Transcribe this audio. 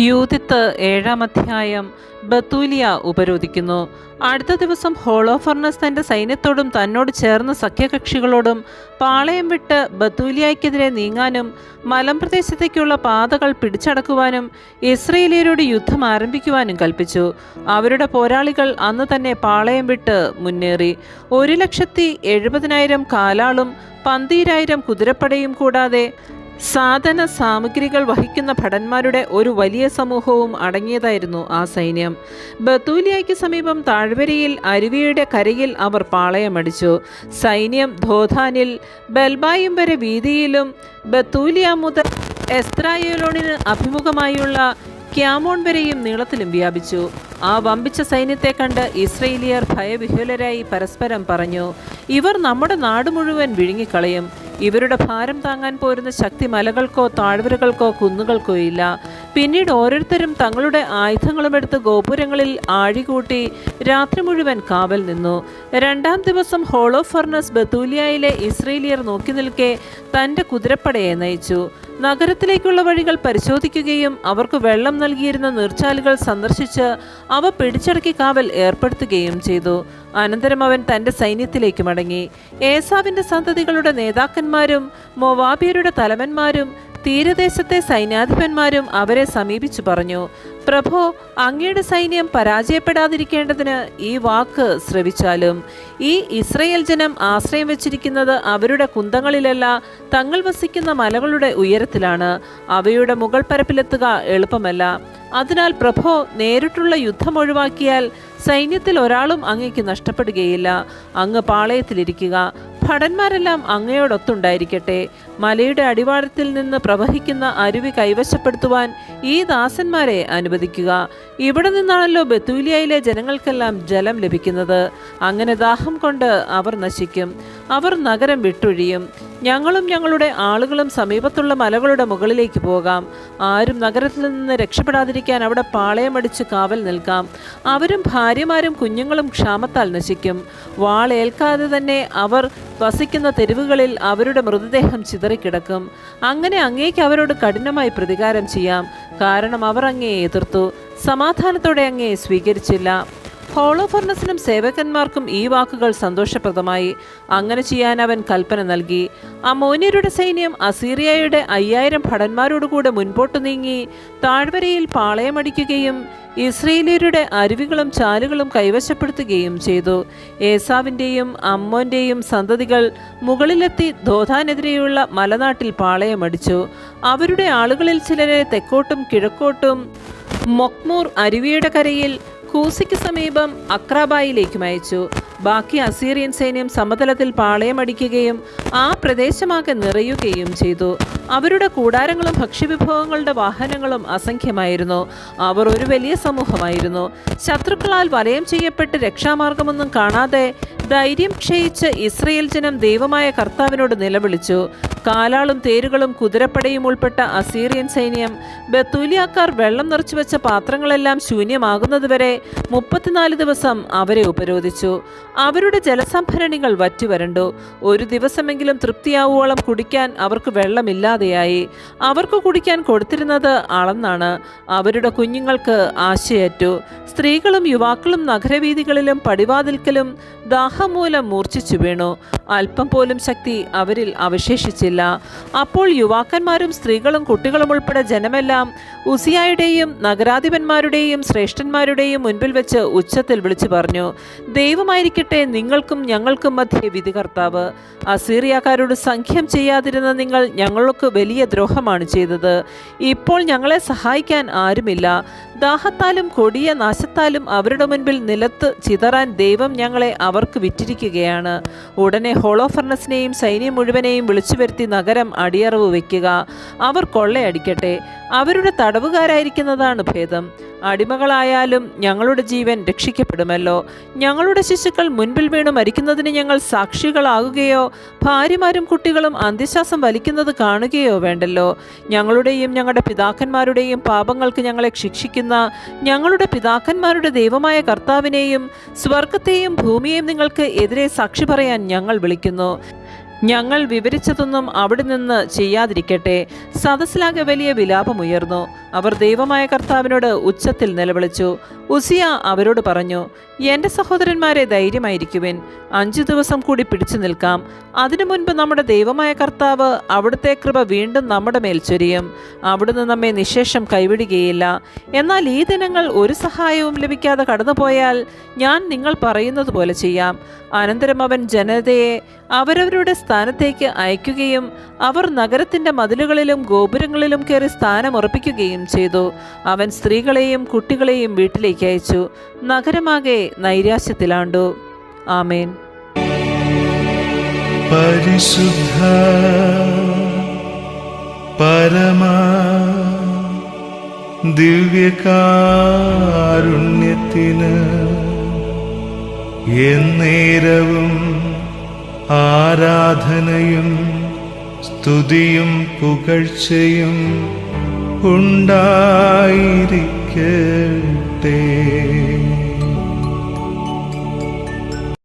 Judith ഏഴാം അധ്യായം ബത്തൂലിയ ഉപരോധിക്കുന്നു. അടുത്ത ദിവസം ഹോളോഫർണസ് തന്റെ സൈന്യത്തോടും തന്നോട് ചേർന്ന സഖ്യകക്ഷികളോടും പാളയം വിട്ട് ബത്തൂലിയയ്ക്കെതിരെ നീങ്ങാനും മലമ്പ്രദേശത്തേക്കുള്ള പാതകൾ പിടിച്ചടക്കുവാനും ഇസ്രയേലിയരോട് യുദ്ധം ആരംഭിക്കുവാനും കൽപ്പിച്ചു. അവരുടെ പോരാളികൾ അന്ന് തന്നെ പാളയം വിട്ട് മുന്നേറി. ഒരു ലക്ഷത്തി എഴുപതിനായിരം കാലാളും പന്തീരായിരം കുതിരപ്പടയും കൂടാതെ സാധന സാമഗ്രികൾ വഹിക്കുന്ന ഭടന്മാരുടെ ഒരു വലിയ സമൂഹവും അടങ്ങിയതായിരുന്നു ആ സൈന്യം. ബത്തൂലിയയ്ക്ക് സമീപം താഴ്വരയിൽ അരുവിയുടെ കരയിൽ അവർ പാളയമടിച്ചു. സൈന്യം ധോധാനിൽ ബൽബായും വരെ വീതിയിലും ബത്തൂലിയ മുതൽ എസ്ത്രായോലോണിന് അഭിമുഖമായുള്ള ക്യാമോൺ വരെയും നീളത്തിലും വ്യാപിച്ചു. ആ വമ്പിച്ച സൈന്യത്തെ കണ്ട് ഇസ്രയേലിയർ ഭയവിഹ്വലരായി പരസ്പരം പറഞ്ഞു ഇവർ നമ്മുടെ നാട് മുഴുവൻ വിഴുങ്ങിക്കളയും. ഇവരുടെ ഭാരം താങ്ങാൻ പോരുന്ന ശക്തി മലകൾക്കോ താഴ്വരകൾക്കോ കുന്നുകൾക്കോ ഇല്ല. പിന്നീട് ഓരോരുത്തരും തങ്ങളുടെ ആയുധങ്ങളും എടുത്ത് ഗോപുരങ്ങളിൽ ആഴികൂട്ടി രാത്രി മുഴുവൻ കാവൽ നിന്നു. രണ്ടാം ദിവസം ഹോളോ ഫർണസ് ബത്തൂലിയയിലെ ഇസ്രേലിയർ നോക്കി നിൽക്കെ തന്റെ കുതിരപ്പടയെ നയിച്ചു. നഗരത്തിലേക്കുള്ള വഴികൾ പരിശോധിക്കുകയും അവർക്ക് വെള്ളം നൽകിയിരുന്ന നീർച്ചാലുകൾ സന്ദർശിച്ച് അവ പിടിച്ചടക്കി കാവൽ ഏർപ്പെടുത്തുകയും ചെയ്തു. അനന്തരം അവൻ തന്റെ സൈന്യത്തിലേക്ക് മടങ്ങി. ഏസാവിന്റെ സന്തതികളുടെ നേതാക്കന്മാരും മൊവാബിയരുടെ തലവന്മാരും തീരദേശത്തെ സൈന്യാധിപന്മാരും അവരെ സമീപിച്ചു പറഞ്ഞു. പ്രഭോ അങ്ങയുടെ സൈന്യം പരാജയപ്പെടാതിരിക്കേണ്ടതിന് ഈ വാക്ക് ശ്രവിച്ചാലും ഈ ഇസ്രയേൽ ജനം ആശ്രയം വെച്ചിരിക്കുന്നത് അവരുടെ കുന്തങ്ങളിലല്ല തങ്ങൾ വസിക്കുന്ന മലകളുടെ ഉയരത്തിലാണ്. അവയുടെ മുകൾ പരപ്പിലെത്തുക എളുപ്പമല്ല. അതിനാൽ പ്രഭോ നേരിട്ടുള്ള യുദ്ധം ഒഴിവാക്കിയാൽ സൈന്യത്തിൽ ഒരാളും അങ്ങയ്ക്ക് നഷ്ടപ്പെടുകയില്ല. അങ്ങ് പാളയത്തിലിരിക്കുക. ഭടന്മാരെല്ലാം അങ്ങയോടൊത്തുണ്ടായിരിക്കട്ടെ. മലയുടെ അടിവാരത്തിൽ നിന്ന് പ്രവഹിക്കുന്ന അരുവി കൈവശപ്പെടുത്തുവാൻ ഈ ദാസന്മാരെ അനുവദിക്കുക. ഇവിടെ നിന്നാണല്ലോ ബത്തൂലിയയിലെ ജനങ്ങൾക്കെല്ലാം ജലം ലഭിക്കുന്നത്. അങ്ങനെ ദാഹം കൊണ്ട് അവർ നശിക്കും. അവർ നഗരം വിട്ടൊഴിയും. ഞങ്ങളും ഞങ്ങളുടെ ആളുകളും സമീപത്തുള്ള മലകളുടെ മുകളിലേക്ക് പോകാം. ആരും നഗരത്തിൽ നിന്ന് രക്ഷപ്പെടാതിരിക്കാൻ അവിടെ പാളയമടിച്ച് കാവൽ നിൽക്കാം. അവരും ഭാര്യമാരും കുഞ്ഞുങ്ങളും ക്ഷാമത്താൽ നശിക്കും. വാളേൽക്കാതെ തന്നെ അവർ വസിക്കുന്ന തെരുവുകളിൽ അവരുടെ മൃതദേഹം ചിതറിക്കിടക്കും. അങ്ങനെ അങ്ങേക്ക് അവരോട് കഠിനമായി പ്രതികാരം ചെയ്യാം. കാരണം അവർ അങ്ങയെ എതിർത്തു. സമാധാനത്തോടെ അങ്ങയെ സ്വീകരിച്ചില്ല. ഹോളോഫർണസിനും സേവകന്മാർക്കും ഈ വാക്കുകൾ സന്തോഷപ്രദമായി. അങ്ങനെ ചെയ്യാൻ അവൻ കൽപ്പന നൽകി. അമോനിയരുടെ സൈന്യം അസീറിയയുടെ അയ്യായിരം ഭടന്മാരോടുകൂടെ മുൻപോട്ട് നീങ്ങി താഴ്വരയിൽ പാളയമടിക്കുകയും ഇസ്രയേലിയരുടെ അരുവികളും ചാലുകളും കൈവശപ്പെടുത്തുകയും ചെയ്തു. ഏസാവിന്റെയും അമ്മോന്റെയും സന്തതികൾ മുകളിലെത്തി ദോധാനെതിരെയുള്ള മലനാട്ടിൽ പാളയമടിച്ചു അവരുടെ ആളുകളിൽ ചിലരെ തെക്കോട്ടും കിഴക്കോട്ടും മൊക്മൂർ അരുവിയുടെ കരയിൽ കൂസിക്ക് സമീപം അക്രാബായിലേക്കും അയച്ചു. ബാക്കി അസീറിയൻ സൈന്യം സമതലത്തിൽ പാളയമടിക്കുകയും ആ പ്രദേശമാകെ നിറയുകയും ചെയ്തു. അവരുടെ കൂടാരങ്ങളും ഭക്ഷ്യവിഭവങ്ങളുടെ വാഹനങ്ങളും അസംഖ്യമായിരുന്നു. അവർ ഒരു വലിയ സമൂഹമായിരുന്നു. ശത്രുക്കളാൽ വലയം ചെയ്യപ്പെട്ട് രക്ഷാമാർഗമൊന്നും കാണാതെ ധൈര്യം ക്ഷയിച്ച് ഇസ്രയേൽ ജനം ദൈവമായ കർത്താവിനോട് നിലവിളിച്ചു. കാലാളും തേരുകളും കുതിരപ്പടയും ഉൾപ്പെട്ട അസീറിയൻ സൈന്യം ബത്തൂലിയാക്കാർ വെള്ളം നിറച്ചു വെച്ച പാത്രങ്ങളെല്ലാം ശൂന്യമാകുന്നതുവരെ മുപ്പത്തിനാല് ദിവസം അവരെ ഉപരോധിച്ചു. അവരുടെ ജലസംഭരണികൾ വറ്റുവരണ്ടു. ഒരു ദിവസമെങ്കിലും തൃപ്തിയാവുവോളം കുടിക്കാൻ അവർക്ക് വെള്ളമില്ലാതെയായി. അവർക്ക് കുടിക്കാൻ കൊടുത്തിരുന്നത് അളന്നാണ്. അവരുടെ കുഞ്ഞുങ്ങൾക്ക് ആശയറ്റു. സ്ത്രീകളും യുവാക്കളും നഗരവീതികളിലും പടിവാതിൽക്കലും ദാഹം മൂലം മൂർച്ഛിച്ചു വീണു. അല്പം പോലും ശക്തി അവരിൽ അവശേഷിച്ചില്ല. അപ്പോൾ യുവാക്കന്മാരും സ്ത്രീകളും കുട്ടികളും ഉൾപ്പെടെ ജനമെല്ലാം ഉസിയായുടെയും നഗരാധിപന്മാരുടെയും ശ്രേഷ്ഠന്മാരുടെയും മുൻപിൽ വെച്ച് ഉച്ചത്തിൽ വിളിച്ചു പറഞ്ഞു ദൈവമായിരിക്കട്ടെ നിങ്ങൾക്കും ഞങ്ങൾക്കും മധ്യേ വിധി കർത്താവ് അസീറിയക്കാരോട് സംഖ്യം ചെയ്യാതിരുന്ന നിങ്ങൾ ഞങ്ങൾക്ക് വലിയ ദ്രോഹമാണ് ചെയ്തത്. ഇപ്പോൾ ഞങ്ങളെ സഹായിക്കാൻ ആരുമില്ല. ദാഹത്താലും കൊടിയ നാശത്താലും അവരുടെ മുൻപിൽ നിലത്ത് ചിതറാൻ ദൈവം ഞങ്ങളെ അവർക്ക് വിറ്റിരിക്കുകയാണ്. ഉടനെ ഹോളോഫർണസിനെയും സൈന്യം മുഴുവനെയും വിളിച്ചു വരുത്തി നഗരം അടിയറവ് വയ്ക്കുക അവർ കൊള്ളയടിക്കട്ടെ. അവരുടെ തടവുകാരായിരിക്കുന്നതാണ് ഭേദം. അടിമകളായാലും ഞങ്ങളുടെ ജീവൻ രക്ഷിക്കപ്പെടുമല്ലോ. ഞങ്ങളുടെ ശിശുക്കൾ മുൻപിൽ വീണ് മരിക്കുന്നതിന് ഞങ്ങൾ സാക്ഷികളാകുകയോ ഭാര്യമാരും കുട്ടികളും അന്ത്യശ്വാസം വലിക്കുന്നത് കാണുകയോ വേണ്ടല്ലോ. ഞങ്ങളുടെയും ഞങ്ങളുടെ പിതാക്കന്മാരുടെയും പാപങ്ങൾക്ക് ഞങ്ങളെ ശിക്ഷിക്കുന്ന ഞങ്ങളുടെ പിതാക്കന്മാരുടെ ദൈവമായ കർത്താവിനെയും സ്വർഗത്തെയും ഭൂമിയെയും നിങ്ങൾക്ക് എതിരെ സാക്ഷി പറയാൻ ഞങ്ങൾ വിളിക്കുന്നു. ഞങ്ങൾ വിവരിച്ചതൊന്നും അവിടെ നിന്ന് ചെയ്യാതിരിക്കട്ടെ. സദസ്സിലാകെ വലിയ വിലാപമുയർന്നു. അവർ ദൈവമായ കർത്താവിനോട് ഉച്ചത്തിൽ നിലവിളിച്ചു. ഉസിയ അവരോട് പറഞ്ഞു എന്റെ സഹോദരന്മാരെ ധൈര്യമായിരിക്കുവിൻ. അഞ്ചു ദിവസം കൂടി പിടിച്ചു നിൽക്കാം. അതിനു മുൻപ് നമ്മുടെ ദൈവമായ കർത്താവ് അവിടുത്തെ കൃപ വീണ്ടും നമ്മുടെ മേൽ ചൊരിയും. അവിടുന്ന് നമ്മെ നിശേഷം കൈവിടുകയില്ല. എന്നാൽ ഈ ദിനങ്ങൾ ഒരു സഹായവും ലഭിക്കാതെ കടന്നുപോയാൽ ഞാൻ നിങ്ങൾ പറയുന്നത് പോലെ ചെയ്യാം. അനന്തരം അവൻ ജനതയെ അവരവരുടെ സ്ഥാനത്തേക്ക് അയക്കുകയും അവർ നഗരത്തിന്റെ മതിലുകളിലും ഗോപുരങ്ങളിലും കയറി സ്ഥാനമുറപ്പിക്കുകയും ചെയ്തു. അവൻ സ്ത്രീകളെയും കുട്ടികളെയും വീട്ടിലേക്ക് അയച്ചു. നഗരമാകെ നൈരാശ്യത്തിലാണ്ടു. ആമേൻ. പരിശുദ്ധ പരമ ദിവ്യകാരുണ്യത്തിന് എന്നേരവും ആരാധനയും സ്തുതിയും പുകഴ്ചയും ഉണ്ടായിരിക്കട്ടെ.